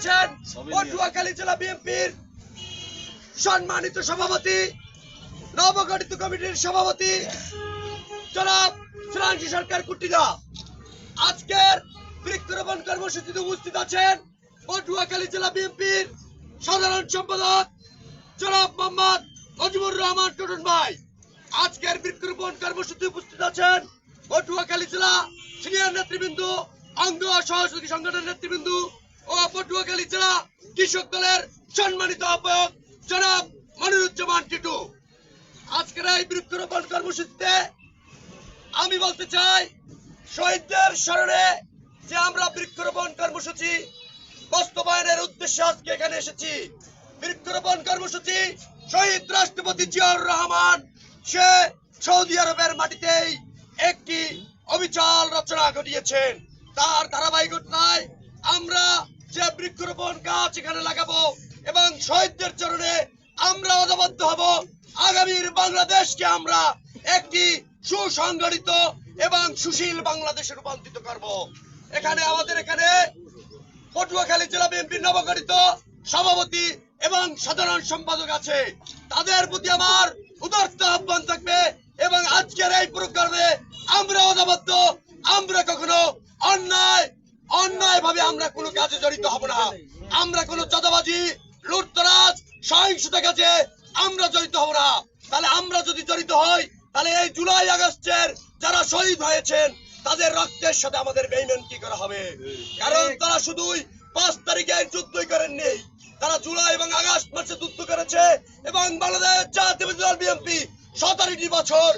পটুয়াখালী জেলা বিএনপির সম্মানিত সভাপতি নবগঠিত কমিটির সভাপতি জনাব ফ্রান্সি সরকার কুটিদা আজকের বৃক্ষরোপণ কর্মসূচিতে উপস্থিত আছেন পটুয়াখালী জেলা বিএনপির সাধারণ সম্পাদক জনাব মোহাম্মদ মজিবুর রহমান টুটন ভাই। আজকের বৃক্ষরোপণ কর্মসূচিতে উপস্থিত আছেন পটুয়াখালী জেলা সিনিয়র নেতৃবৃন্দ অঙ্গ সহযোগী সংগঠনের নেতৃবৃন্দ ও পটুয়াখালী জেলা কৃষক দলের সম্মানিত আহ্বায়ক জনাব মনিরুজ্জামান টিটু। আজকের এই বৃক্ষরোপণ কর্মসূচিতে আমি বলতে চাই, শহীদদের স্মরণে যে আমরা বৃক্ষরোপণ কর্মসূচি বাস্তবায়নের উদ্দেশ্যে আজকে এখানে এসেছি। বৃক্ষরোপণ কর্মসূচি শহীদ রাষ্ট্রপতি জিয়াউর রহমান, সে সৌদি আরবের মাটিতেই একটি অবিচল রচনা ঘটিয়েছেন। তার ধারাবাহিকতায় আমরা যে বৃক্ষরোপণ গাছ এখানে লাগাবো এবং শহীদদের চরণে আমরা ঐক্যবদ্ধ হব। আগামীর বাংলাদেশকে আমরা একটি সুসংগঠিত এবং সুশীল বাংলাদেশে রূপান্তরিত করব। এখানে আমাদের এখানে পটুয়াখালী জেলা বিএনপির নবগঠিত সভাপতি এবং সাধারণ সম্পাদক আছে। তাদের প্রতি আমার উদার্ত আহ্বান থাকবে এবং আজকের এই প্রোগ্রামে আমরা ঐক্যবদ্ধ আমরা কখনো অন্যায় অন্যায় ভাবে আমরা কোনো কাজে জড়িত হব না। আমরা কোনো চাঁদাবাজি, লুটতরাজ, সহিংসতা কাজে আমরা জড়িত হব না। তাহলে আমরা যদি জড়িত হই, তাহলে এই জুলাই আগস্টের যারা শহীদ হয়েছেন, তাদের রক্তের সাথে আমাদের বেইমান কি করা হবে? কারণ তারা শুধুই পাঁচ তারিখে যুদ্ধই করেননি। তারা জুলাই এবং আগস্ট মাসে যুদ্ধ করেছে এবং বাংলাদেশ জাতীয় দল বিএনপি সতেরোটি বছর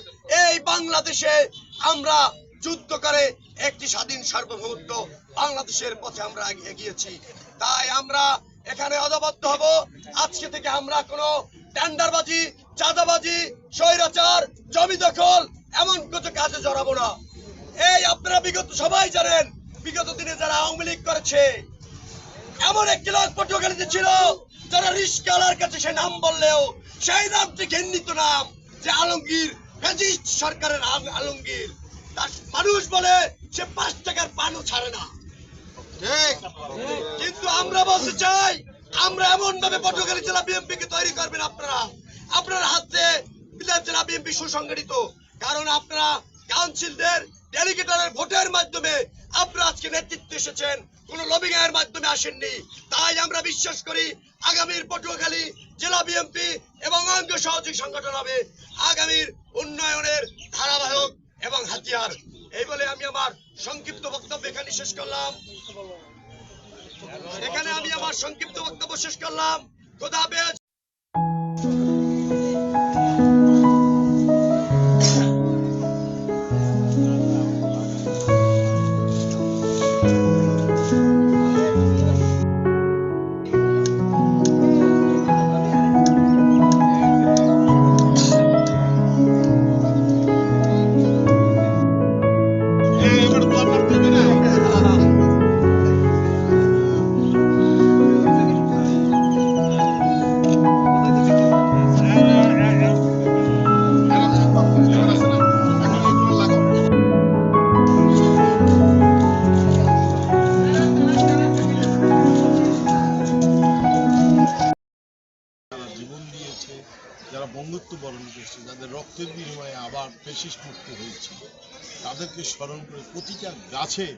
এই বাংলাদেশে আমরা যুদ্ধ করে একটি স্বাধীন সার্বভৌমত্ব বাংলাদেশের পথে আমরা এগিয়ে গিয়েছি তাই আমরা এখানে অদবদ্ধ হব। আজকে থেকে আমরা কোনো টেন্ডারবাজি, চাঁদাবাজি, স্বৈরাচার, জমি দখল এমন কিছু কাজে জড়াবো না। এই আপনারা বিগত সবাই জানেন, বিগত দিনে যারা আওয়ামী লীগ করেছে, এমন একটি লোক পটুয়াখালীতে ছিল, যারা রিস্কালার কাছে সে নাম বললেও সেই নামটি ঘেন্নিত নাম যে আলমগীর সরকারের আলমগীর তার মানুষ বলে সে পাঁচ টাকার পানও ছাড়ে না কিন্তু আমরা বলতে চাই, আমরা এমন ভাবে পটুয়াখালী জেলা বিএনপি কে তৈরি করবেন আপনারা। আপনার হাতে বিধান জেলা বিএনপি সুসংগঠিত। কারণ আপনারা কাউন্সিলদের, ডেলিগেটরের ভোটের মাধ্যমে আপনারা আজকে নেতৃত্ব এসেছেন। কোন লবিং এর মাধ্যমে আসেননি। তাই আমরা বিশ্বাস করি, আগামীর পটুয়াখালী জেলা বিএনপি এবং অঙ্গ সহযোগী সংগঠন হবে। আগামীর উন্নয়নের ধারাবাহিক এবং হাতিয়ার। এই বলে আমি আমার সংক্ষিপ্ত বক্তব্য এখানে শেষ করলাম। আমার সংক্ষিপ্ত বক্তব্য শেষ করলাম। খোদা হাফেজ। যারা বরণ যাদের রক্তের বিনিময়ে আবার ফেসিস মুক্ত হয়েছে, তাদেরকে স্মরণ করে প্রতিটা গাছে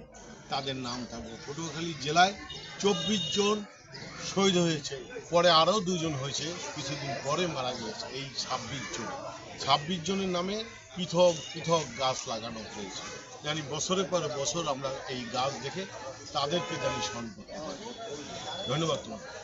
তাদের নাম থাকবে। পটুয়াখালী জেলায় চব্বিশ জন শহীদ হয়েছে, পরে আরও দুজন হয়েছে, কিছুদিন পরে মারা গিয়েছে এই ছাব্বিশ জন। ছাব্বিশ জনের নামে পৃথক পৃথক গাছ লাগানো হয়েছে। জানি বছরের পরে বছর আমরা এই গাছ দেখে তাদেরকে জানি স্মরণ করতে পারি। ধন্যবাদ তোমাকে।